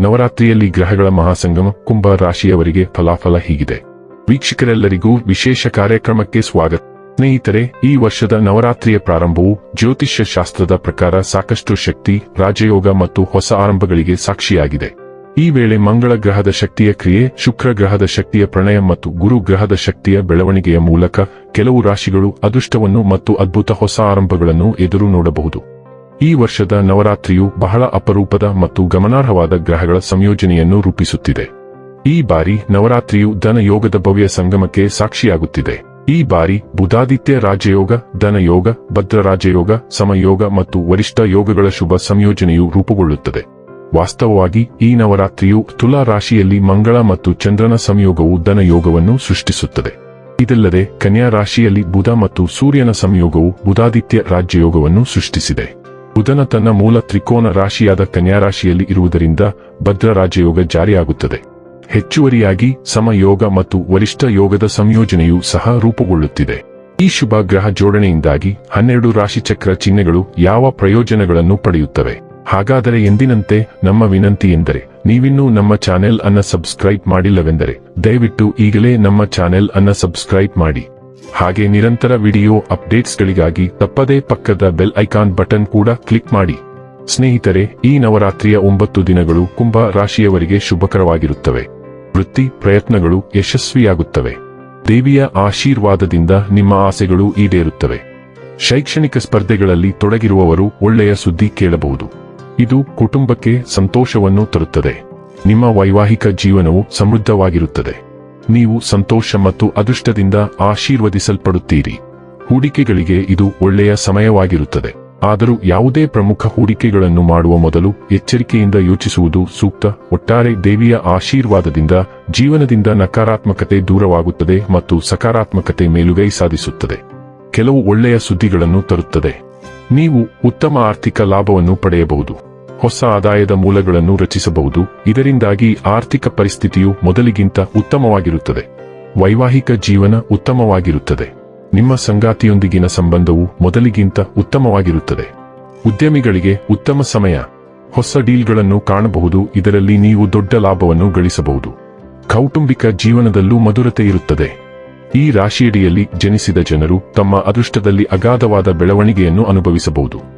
ನವರಾತ್ರಿಯಲ್ಲಿ ಗ್ರಹಗಳ ಮಹಾಸಂಗಮ, ಕುಂಭ ರಾಶಿಯವರಿಗೆ ಫಲಾಫಲ ಹೀಗಿದೆ. ವೀಕ್ಷಕರೆಲ್ಲರಿಗೂ ವಿಶೇಷ ಕಾರ್ಯಕ್ರಮಕ್ಕೆ ಸ್ವಾಗತ. ಸ್ನೇಹಿತರೆ, ಈ ವರ್ಷದ ನವರಾತ್ರಿಯ ಪ್ರಾರಂಭವು ಜ್ಯೋತಿಷ್ಯ ಶಾಸ್ತ್ರದ ಪ್ರಕಾರ ಸಾಕಷ್ಟು ಶಕ್ತಿ, ರಾಜಯೋಗ ಮತ್ತು ಹೊಸ ಆರಂಭಗಳಿಗೆ ಸಾಕ್ಷಿಯಾಗಿದೆ. ಈ ವೇಳೆ ಮಂಗಳ ಗ್ರಹದ ಶಕ್ತಿಯ ಕ್ರಿಯೆ, ಶುಕ್ರ ಗ್ರಹದ ಶಕ್ತಿಯ ಪ್ರಣಯ ಮತ್ತು ಗುರು ಗ್ರಹದ ಶಕ್ತಿಯ ಬೆಳವಣಿಗೆಯ ಮೂಲಕ ಕೆಲವು ರಾಶಿಗಳು ಅದೃಷ್ಟವನ್ನು ಮತ್ತು ಅದ್ಭುತ ಹೊಸ ಆರಂಭಗಳನ್ನು ಎದುರು ನೋಡಬಹುದು. ಈ ವರ್ಷದ ನವರಾತ್ರಿಯು ಬಹಳ ಅಪರೂಪದ ಮತ್ತು ಗಮನಾರ್ಹವಾದ ಗ್ರಹಗಳ ಸಂಯೋಜನೆಯನ್ನು ರೂಪಿಸುತ್ತಿದೆ. ಈ ಬಾರಿ ನವರಾತ್ರಿಯು ಧನಯೋಗದ ಭವ್ಯ ಸಂಗಮಕ್ಕೆ ಸಾಕ್ಷಿಯಾಗುತ್ತಿದೆ. ಈ ಬಾರಿ ಬುಧಾದಿತ್ಯ ರಾಜಯೋಗ, ಧನಯೋಗ ಭದ್ರ ರಾಜಯೋಗ ಸಮಯೋಗ ಮತ್ತು ವರಿಷ್ಠ ಯೋಗಗಳ ಶುಭ ಸಂಯೋಜನೆಯು ರೂಪುಗೊಳ್ಳುತ್ತದೆ. ವಾಸ್ತವವಾಗಿ ಈ ನವರಾತ್ರಿಯು ತುಲಾ ರಾಶಿಯಲ್ಲಿ ಮಂಗಳ ಮತ್ತು ಚಂದ್ರನ ಸಂಯೋಗವು ಧನಯೋಗವನ್ನು ಸೃಷ್ಟಿಸುತ್ತದೆ. ಇದಲ್ಲದೆ ಕನ್ಯಾ ರಾಶಿಯಲ್ಲಿ ಬುಧ ಮತ್ತು ಸೂರ್ಯನ ಸಂಯೋಗವು ಬುಧಾದಿತ್ಯ ರಾಜ್ಯಯೋಗವನ್ನು ಸೃಷ್ಟಿಸಿದೆ. ಬುಧನ ತನ್ನ ಮೂಲ ತ್ರಿಕೋನ ರಾಶಿಯಾದ ಕನ್ಯಾ ರಾಶಿಯಲ್ಲಿ ಇರುವುದರಿಂದ ಭದ್ರ ರಾಜಯೋಗ ಜಾರಿಯಾಗುತ್ತದೆ. ಹೆಚ್ಚುವರಿಯಾಗಿ ಸಮಯೋಗ ಮತ್ತು ವರಿಷ್ಠ ಯೋಗದ ಸಂಯೋಜನೆಯು ಸಹ ರೂಪುಗೊಳ್ಳುತ್ತಿದೆ. ಈ ಶುಭ ಗ್ರಹ ಜೋಡಣೆಯಿಂದಾಗಿ ಹನ್ನೆರಡು ರಾಶಿಚಕ್ರ ಚಿಹ್ನೆಗಳು ಯಾವ ಪ್ರಯೋಜನಗಳನ್ನು ಪಡೆಯುತ್ತವೆ? ಹಾಗಾದರೆ ಎಂದಿನಂತೆ ನಮ್ಮ ವಿನಂತಿ ಎಂದರೆ, ನೀವಿನ್ನೂ ನಮ್ಮ ಚಾನೆಲ್ ಅನ್ನ ಸಬ್ಸ್ಕ್ರೈಬ್ ಮಾಡಿಲ್ಲವೆಂದರೆ, ದಯವಿಟ್ಟು ಈಗಲೇ ನಮ್ಮ ಚಾನೆಲ್ ಅನ್ನ ಸಬ್ಸ್ಕ್ರೈಬ್ ಮಾಡಿ. ಹಾಗೆ ನಿರಂತರ ವಿಡಿಯೋ ಅಪ್ಡೇಟ್ಸ್ಗಳಿಗಾಗಿ ತಪ್ಪದೇ ಪಕ್ಕದ ಬೆಲ್ ಐಕಾನ್ ಬಟನ್ ಕೂಡ ಕ್ಲಿಕ್ ಮಾಡಿ. ಸ್ನೇಹಿತರೆ, ಈ ನವರಾತ್ರಿಯ ಒಂಬತ್ತು ದಿನಗಳು ಕುಂಭ ರಾಶಿಯವರಿಗೆ ಶುಭಕರವಾಗಿರುತ್ತವೆ. ವೃತ್ತಿ ಪ್ರಯತ್ನಗಳು ಯಶಸ್ವಿಯಾಗುತ್ತವೆ. ದೇವಿಯ ಆಶೀರ್ವಾದದಿಂದ ನಿಮ್ಮ ಆಸೆಗಳು ಈಡೇರುತ್ತವೆ. ಶೈಕ್ಷಣಿಕ ಸ್ಪರ್ಧೆಗಳಲ್ಲಿ ತೊಡಗಿರುವವರು ಒಳ್ಳೆಯ ಸುದ್ದಿ ಕೇಳಬಹುದು. ಇದು ಕುಟುಂಬಕ್ಕೆ ಸಂತೋಷವನ್ನು ತರುತ್ತದೆ. ನಿಮ್ಮ ವೈವಾಹಿಕ ಜೀವನವು ಸಮೃದ್ಧವಾಗಿರುತ್ತದೆ. ನೀವು ಸಂತೋಷ ಮತ್ತು ಅದೃಷ್ಟದಿಂದ ಆಶೀರ್ವದಿಸಲ್ಪಡುತ್ತೀರಿ. ಹೂಡಿಕೆಗಳಿಗೆ ಇದು ಒಳ್ಳೆಯ ಸಮಯವಾಗಿರುತ್ತದೆ. ಆದರೂ ಯಾವುದೇ ಪ್ರಮುಖ ಹೂಡಿಕೆಗಳನ್ನು ಮಾಡುವ ಮೊದಲು ಎಚ್ಚರಿಕೆಯಿಂದ ಯೋಚಿಸುವುದು ಸೂಕ್ತ. ಒಟ್ಟಾರೆ ದೇವಿಯ ಆಶೀರ್ವಾದದಿಂದ ಜೀವನದಿಂದ ನಕಾರಾತ್ಮಕತೆ ದೂರವಾಗುತ್ತದೆ ಮತ್ತು ಸಕಾರಾತ್ಮಕತೆ ಮೇಲುಗೈ ಸಾಧಿಸುತ್ತದೆ. ಕೆಲವು ಒಳ್ಳೆಯ ಸುದ್ದಿಗಳನ್ನು ತರುತ್ತದೆ. ನೀವು ಉತ್ತಮ ಆರ್ಥಿಕ ಲಾಭವನ್ನು ಪಡೆಯಬಹುದು. ಹೊಸ ಆದಾಯದ ಮೂಲಗಳನ್ನು ರಚಿಸಬಹುದು. ಇದರಿಂದಾಗಿ ಆರ್ಥಿಕ ಪರಿಸ್ಥಿತಿಯು ಮೊದಲಿಗಿಂತ ಉತ್ತಮವಾಗಿರುತ್ತದೆ. ವೈವಾಹಿಕ ಜೀವನ ಉತ್ತಮವಾಗಿರುತ್ತದೆ. ನಿಮ್ಮ ಸಂಗಾತಿಯೊಂದಿಗಿನ ಸಂಬಂಧವು ಮೊದಲಿಗಿಂತ ಉತ್ತಮವಾಗಿರುತ್ತದೆ. ಉದ್ಯಮಿಗಳಿಗೆ ಉತ್ತಮ ಸಮಯ. ಹೊಸ ಡೀಲ್ಗಳನ್ನು ಕಾಣಬಹುದು. ಇದರಲ್ಲಿ ನೀವು ದೊಡ್ಡ ಲಾಭವನ್ನು ಗಳಿಸಬಹುದು. ಕೌಟುಂಬಿಕ ಜೀವನದಲ್ಲೂ ಮಧುರತೆ ಇರುತ್ತದೆ. ಈ ರಾಶಿಯಡಿಯಲ್ಲಿ ಜನಿಸಿದ ಜನರು ತಮ್ಮ ಅದೃಷ್ಟದಲ್ಲಿ ಅಗಾಧವಾದ ಬೆಳವಣಿಗೆಯನ್ನು ಅನುಭವಿಸಬಹುದು.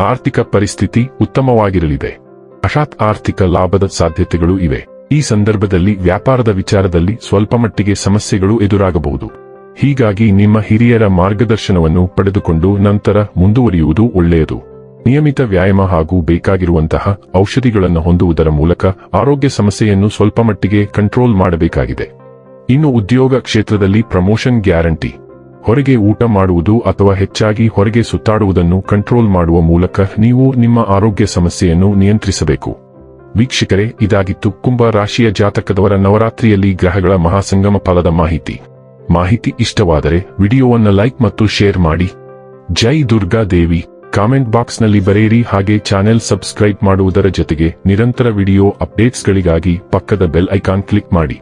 ಆರ್ಥಿಕ ಪರಿಸ್ಥಿತಿ ಉತ್ತಮವಾಗಿರಲಿದೆ. ಅಶಾತ್ ಆರ್ಥಿಕ ಲಾಭದ ಸಾಧ್ಯತೆಗಳು ಇವೆ. ಈ ಸಂದರ್ಭದಲ್ಲಿ ವ್ಯಾಪಾರದ ವಿಚಾರದಲ್ಲಿ ಸ್ವಲ್ಪ ಮಟ್ಟಿಗೆ ಸಮಸ್ಯೆಗಳು ಎದುರಾಗಬಹುದು. ಹೀಗಾಗಿ ನಿಮ್ಮ ಹಿರಿಯರ ಮಾರ್ಗದರ್ಶನವನ್ನು ಪಡೆದುಕೊಂಡು ನಂತರ ಮುಂದುವರಿಯುವುದು ಒಳ್ಳೆಯದು. ನಿಯಮಿತ ವ್ಯಾಯಾಮ ಹಾಗೂ ಬೇಕಾಗಿರುವಂತಹ ಔಷಧಿಗಳನ್ನು ಹೊಂದುವುದರ ಮೂಲಕ ಆರೋಗ್ಯ ಸಮಸ್ಯೆಯನ್ನು ಸ್ವಲ್ಪ ಮಟ್ಟಿಗೆ ಕಂಟ್ರೋಲ್ ಮಾಡಬೇಕಾಗಿದೆ. ಇನ್ನು ಉದ್ಯೋಗ ಕ್ಷೇತ್ರದಲ್ಲಿ ಪ್ರಮೋಷನ್ ಗ್ಯಾರಂಟಿ. ಹೊರಗೆ ಊಟ ಮಾಡುವುದು ಅಥವಾ ಹೆಚ್ಚಾಗಿ ಹೊರಗೆ ಸುತ್ತಾಡುವುದನ್ನು ಕಂಟ್ರೋಲ್ ಮಾಡುವ ಮೂಲಕ ನೀವು ನಿಮ್ಮ ಆರೋಗ್ಯ ಸಮಸ್ಯೆಯನ್ನು ನಿಯಂತ್ರಿಸಬೇಕು. ವೀಕ್ಷಕರೇ, ಇದಾಗಿತ್ತು ಕುಂಭ ರಾಶಿಯ ಜಾತಕದವರ ನವರಾತ್ರಿಯಲ್ಲಿ ಗ್ರಹಗಳ ಮಹಾಸಂಗಮ ಫಲದ ಮಾಹಿತಿ. ಮಾಹಿತಿ ಇಷ್ಟವಾದರೆ ವಿಡಿಯೋವನ್ನು ಲೈಕ್ ಮತ್ತು ಶೇರ್ ಮಾಡಿ. ಜೈ ದುರ್ಗಾ ದೇವಿ. ಕಾಮೆಂಟ್ ಬಾಕ್ಸ್ನಲ್ಲಿ ಬರೆಯಿರಿ ಹಾಗೆ ಚಾನೆಲ್ ಸಬ್ಸ್ಕ್ರೈಬ್ ಮಾಡುವುದರ ಜೊತೆಗೆ ನಿರಂತರ ವಿಡಿಯೋ ಅಪ್ಡೇಟ್ಸ್ಗಳಿಗಾಗಿ ಪಕ್ಕದ ಬೆಲ್ ಐಕಾನ್ ಕ್ಲಿಕ್ ಮಾಡಿ.